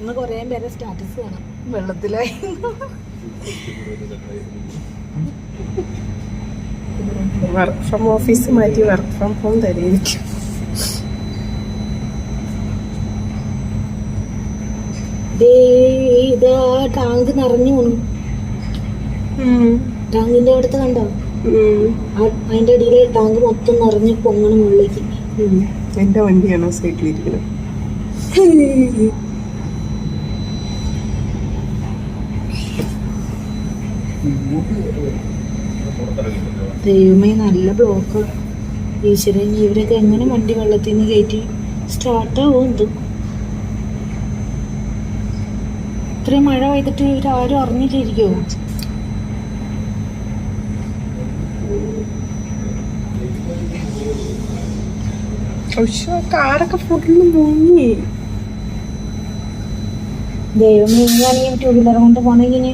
ഇന്ന് കുറേ പേരെ സ്റ്റാറ്റസ് കാണാം. വെള്ളത്തിലായി. വർക്ക് ഫ്രം ഓഫീസ് മാറ്റി വർക്ക് ഫ്രം ഹോം തരെയിരിക്കും ദേ ഇതാ ടാങ്ക് നിറഞ്ഞു പോണു ടാങ്കിന്റെ അടുത്ത് കണ്ടോ? അതിന്റെ അടിയിൽ ടാങ്ക് മൊത്തം നിറഞ്ഞ് പൊങ്ങണം മുകളിലേക്ക്. എന്റെ വണ്ടിയാണോ സൈഡിലിരിക്കുന്നത് ദൈവമേ നല്ല ബ്ലോക്ക് ഈശ്വരൻ ഇവരൊക്കെ എങ്ങനെ വണ്ടി വെള്ളത്തിൽ നിന്ന് കയറ്റി സ്റ്റാർട്ടാവും എന്ത് ഇത്രയും മഴ പെയ്തിട്ട് ഇവരാരും അറിഞ്ഞിട്ടിരിക്കുമോ പക്ഷെ കാറൊക്കെ ഫുള്ള് മുങ്ങി. ദൈവമേ ഇങ്ങനെയാണെങ്കിൽ ടൂ വീലർ കൊണ്ട് പോണെങ്കിൽ